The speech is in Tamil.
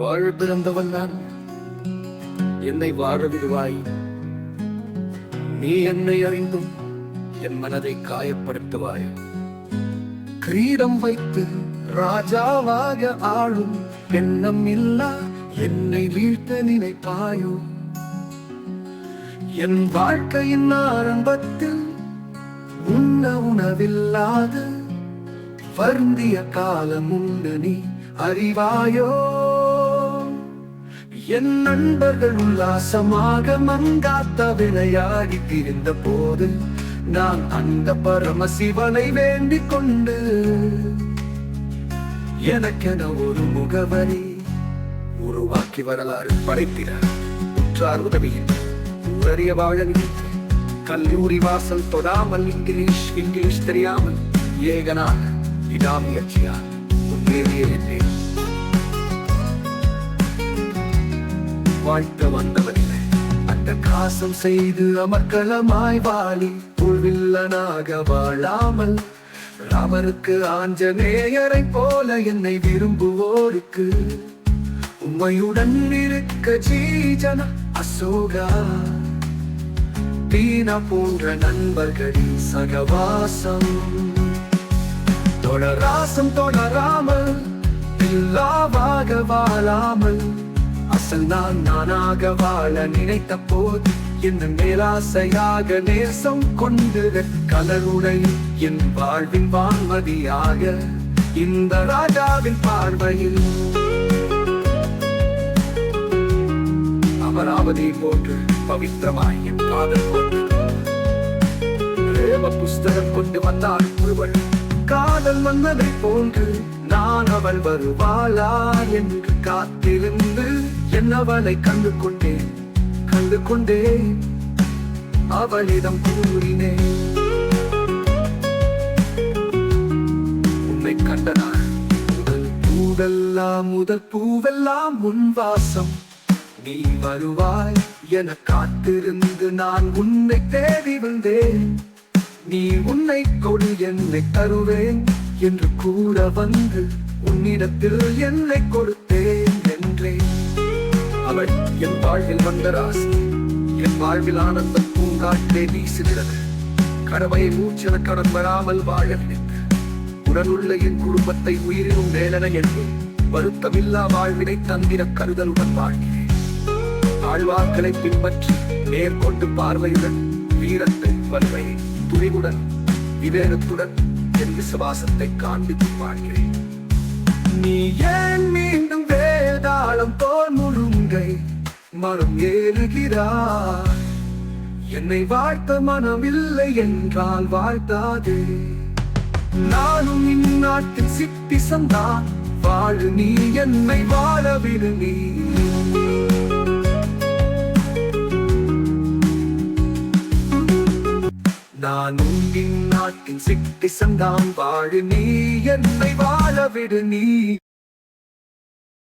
வாழ பிறந்தவன் நான். என்னை வாழ விடுவாய். நீ என்னை அறிந்தும் என் மனதை காயப்படுத்துவாய். கிரீடம் வைத்து ராஜாவாக ஆளும் எண்ணம் இல்லா என்னை வீழ்த்த நினைப்பாயோ? என் வாழ்க்கையின் ஆரம்பத்தில் உண்ண உணவில்லாது வருந்திய காலம் உண்டு நீ அறிவாயோ? என் நண்பர்கள் உல்லாசமாக மங்காத்த விளையாடி திரிந்த போது நான் அந்த பரமசிவனை வேண்டிக் கொண்டு எனக்கென ஒரு முகவரி உருவாக்கி வரலாறு படைத்திட உற்றார் உதவியின் ஊரறிய வாழ கல்லூரி வாசல் தொடாமல் இங்கிலீஷ் இங்கிலீஷ் தெரியாமல் ஏகனாக விடாமுயற்சியால் முன்னேறிய என்றேன் வாழ்த்த வந்தவனில்லை அந்த காசம் செய்து அமர்க்களமாய் வாழி புல்வில்லனாக வாழாமல் ராமருக்கு ஆஞ்சநேயரை போல என்னை விரும்புவோருக்கு. உண்மையுடன் இருக்க ஜீஜன அசோகா. தீனா போன்ற நண்பர்களின் சகவாசம். தொடராசம் தொடராமல் இல்லாவாக வாழாமல் அசல் நான் நானாக வாழ நினைத்த போது என்ன மேலாசையாக நேசம் கொண்டு கலருடை என் வாழ்வின் வான்மதியாக இந்த ராஜாவின் பார்வையில். அமராவதி போன்று பவித்திரமாய் என் காதல் கொண்டு பிரேம புஸ்தகம் கொண்டு வந்தாள் ஒருவள். காதல் வந்ததை போன்று நான் அவள் வருவாளா என்று காத்திருந்து என்னவளை கண்டு கொண்டேன் கண்டு கொண்டேன் அவளிடம் கூறினேன். உன்னை கண்டனாள் முதல் பூவெல்லாம் முதல் பூவெல்லாம் உன் வாசம். நீ வருவாய் என காத்திருந்து நான் உன்னை தேடி வந்தேன். நீ உன்னை கொடு என்னை தருவேன் என்று கூற வந்து உன்னிடத்தில் என்னை கொடுத்தேன். அவள் என் வாழ்வில் வந்த ராசி. என் வாழ்வில் ஆனந்த பூங்காற்றே வீசுகிறது. கடவை மூச்சன கடன் வராமல் வாழ உடனுள்ள என் குடும்பத்தை உயிரினும் வேலன என்று வருத்தமில்லா வாழ்வினை தந்திர கருதலுடன் வாழ்கிறேன். ஆழ்வார்களை பின்பற்றி மேற்கொண்டு பார்வையுடன் வீரத்தை வலிமையை துணிவுடன் விவேகத்துடன் என் விசுவாசத்தை காண்பித்து வாழ்கிறேன். மனம் ஏறுகிறாய். என்னை வாழ்த்த மனம் இல்லை என்றால் வாழ்த்தாதே நானும் இந்நாட்டில் சித்தி சந்தான் வாழு நீ என்னை வாழவிடு நீ. நானும் இந்நாட்டின் சிட்டி சந்தான் வாழு நீ என்னை வாழவிடு நீ.